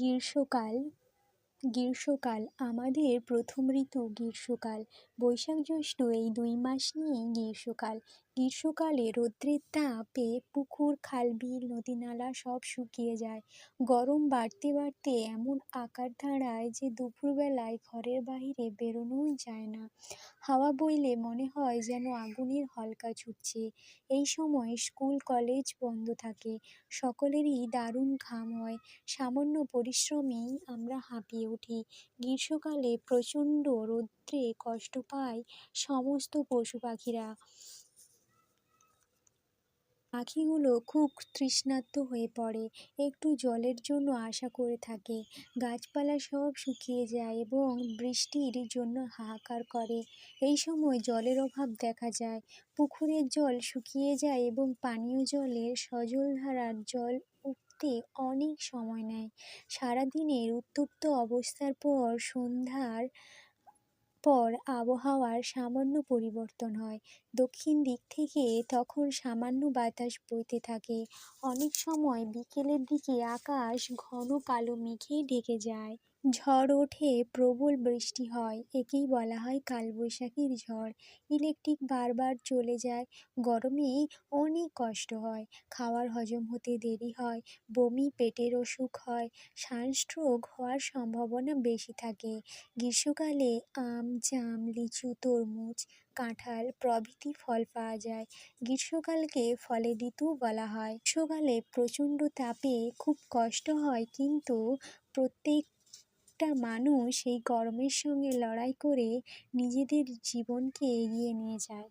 গ্রীষ্মকাল গ্রীষ্মকাল আমাদের প্রথম ঋতু গ্রীষ্মকাল। বৈশাখ জ্যৈষ্ঠ এই দুই মাস নিয়েই গ্রীষ্মকাল। গ্রীষ্মকালে রৌদ্রের তাপে পুকুর খাল বিল নদী নালা সব শুকিয়ে যায়। গরম বাড়তে বাড়তে এমন আকার দাঁড়ায় যে দুপুরবেলায় ঘরের বাইরে বেরোনোই যায় না। হাওয়া বইলে মনে হয় যেন আগুনের হলকা ছুটছে। এই সময় স্কুল, কলেজ বন্ধ থাকে। সকলেরই দারুণ ঘাম হয়। সামান্য পরিশ্রমেই আমরা হাঁপিয়ে উঠি। গ্রীষ্মকালে প্রচণ্ড রৌদ্রে কষ্ট পায় সমস্ত পশু পাখিরা। পাখিগুলো খুব তৃষ্ণার্ত হয়ে পড়ে, একটু জলের জন্য আশা করে থাকে। গাছপালা সব শুকিয়ে যায় এবং বৃষ্টির জন্য হাহাকার করে। এই সময় জলের অভাব দেখা যায়। পুকুরের জল শুকিয়ে যায় এবং পানীয় জলের সজল ধারার জল উঠতে অনেক সময় নেয়। সারাদিনের উত্তপ্ত অবস্থার পর সন্ধ্যার পর আবহাওয়ার সামান্য পরিবর্তন হয়। দক্ষিণ দিক থেকে তখন সামান্য বাতাস বইতে থাকে। অনেক সময় বিকেলের দিকে আকাশ ঘন কালো মেঘে ঢেকে যায়। ঝড় ওঠে, প্রবল বৃষ্টি হয়, একেই বলা হয় কালবৈশাখীর ঝড়। ইলেকট্রিক বারবার চলে যায় গরমে অনেক কষ্ট হয়, খাওয়ার হজম হতে দেরি হয়, বমি পেটের অসুখ হয়, সানস্ট্রোক হওয়ার সম্ভাবনা বেশি থাকে। গ্রীষ্মকালে আম, জাম, লিচু, তরমুজ, কাঁঠাল প্রভৃতি ফল পাওয়া যায়। গ্রীষ্মকালকে ফলের ঋতু বলা হয়। গ্রীষ্মকালে প্রচণ্ড তাপে খুব কষ্ট হয়, কিন্তু প্রত্যেকটা মানুষ এই গরমের সঙ্গে লড়াই করে নিজেদের জীবনকে এগিয়ে নিয়ে যায়।